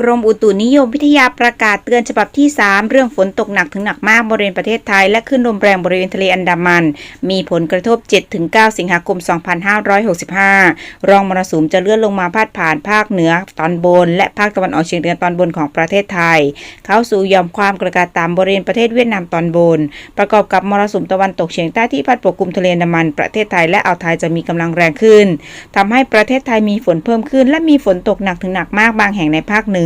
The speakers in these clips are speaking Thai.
กรมอุตุนิยมวิทยาประกาศเตือนฉบับที่ 3 เรื่องฝนตกหนักถึงหนักมากบริเวณประเทศไทย และขึ้นลมแรงบริเวณทะเลอันดามัน มีผลกระทบ 7-9 สิงหาคม 2565 รองมรสุมจะเลื่อนลงมาพาดผ่านภาคเหนือตอนบน และภาคตะวันออกเฉียงเหนือตอนบนของประเทศไทย เข้าสู่ยอมความกระกาต่ำบริเวณประเทศเวียดนามตอนบน ประกอบกับมรสุมตะวันตกเฉียงใต้ที่พัดปกคลุมทะเลอันดามัน ประเทศไทยและอ่าวไทยจะมีกำลังแรงขึ้นทำให้ประเทศไทยมีฝนเพิ่มขึ้น และมีฝนตกหนักถึงหนักมากบางแห่งในภาคเหนือ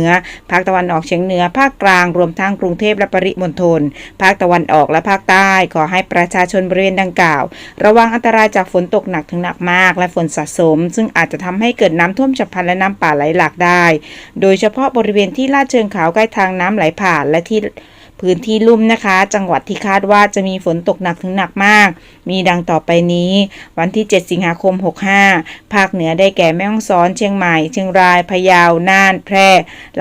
ภาคตะวันออกเฉียงเหนือ ภาคกลางรวมทั้งกรุงเทพและปริมณฑล ภาคตะวันออกและภาคใต้ ขอให้ประชาชนบริเวณดังกล่าว ระวังอันตรายจากฝนตกหนักถึงหนักมาก และฝนสะสม ซึ่งอาจจะทำให้เกิดน้ำท่วมฉับพลันและน้ำป่าไหลหลากได้ โดยเฉพาะบริเวณที่ลาดเชิงเขาใกล้ทางน้ำไหลผ่านและที่ พื้นที่ลุ่มนะคะ จังหวัดที่คาดว่าจะมีฝนตกหนักถึงหนักมาก มีดังต่อไปนี้ วันที่ 7 สิงหาคม 65 ภาคเหนือได้แก่แม่ฮ่องสอน เชียงใหม่ เชียงราย พะเยา น่าน แพร่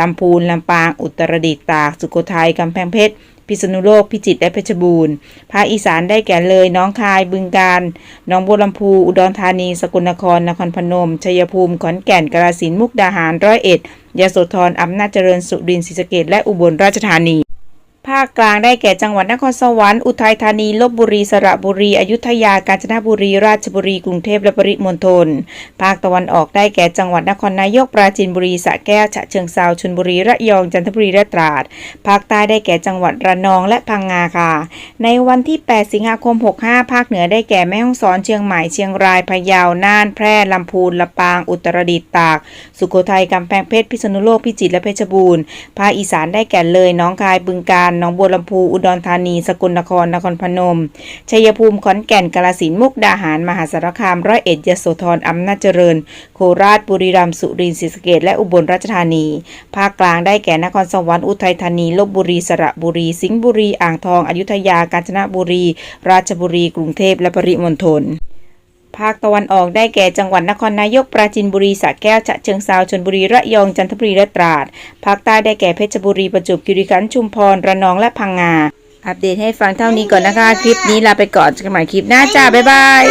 ลำพูน ลำปาง อุตรดิตถ์ ตาก สุโขทัย กำแพงเพชรพิษณุโลก พิจิตร และเพชรบูรณ์ ภาคอีสานได้แก่เลย น้องคาย บึงกาฬ หนองบัวลำพู อุดรธานี สกลนคร นครพนม ชัยภูมิ ขอนแก่น กาฬสินธุ์ มุกดาหาร ร้อยเอ็ด ยโสธร อำนาจเจริญ สุรินทร์ ศรีสะเกษและอุบลราชธานี ภาคกลางได้แก่จังหวัดนครสวรรค์อุทัยธานีลบบุรีสระบุรี อยุธยากาญจนบุรี ราชบุรี กรุงเทพและปริมณฑลภาคตะวันออกได้แก่จังหวัดนครนายกปราจีนบุรีสระแก้วฉะเชิงเซาชลบุรีระยองจันทบุรีและตราด ภาคใต้ได้แก่จังหวัดระนองและพังงาค่ะ ในวันที่ 8 สิงหาคม 65 ภาคเหนือได้แก่แม่ฮ่องสอนเชียงใหม่เชียงรายพะเยาน่านแพร่ลำพูนลำปาง อุตรดิตถ์ตาก สุโขทัยกำแพงเพชรพิษณุโลกพิจิตรและเพชรบูรณ์ภาคอีสานได้แก่เลยน้องคายบึงกาฬหนองบัวลำพู อุดรธานี สกลนคร นครพนม ชัยภูมิ ขอนแก่น กาฬสินธุ์ มุกดาหาร มหาสารคาม ร้อยเอ็ด ยโสธร อำนาจเจริญ โคราช บุรีรัมย์ สุรินทร์ ศรีสะเกษและอุบลราชธานี ภาคกลางได้แก่ นครสวรรค์ อุทัยธานี ลบบุรี สระบุรี สิงห์บุรี อ่างทอง อยุธยา กาญจนบุรี ราชบุรี กรุงเทพ และปริมณฑล ภาคตะวันออกได้แก่จังหวัดนครนายกปราจินบุรีสระแก้วฉะเชิงเซาชนบุรีระยองจันทบุรีและตราด ภาคใต้ได้แก่เพชรบุรีประจวบคีรีขันธ์ชุมพรระนองและพังงา อัปเดตให้ฟังเท่านี้ก่อนนะคะ คลิปนี้ลาไปก่อนเจอกันใหม่คลิปหน้าจ้าบ๊ายบาย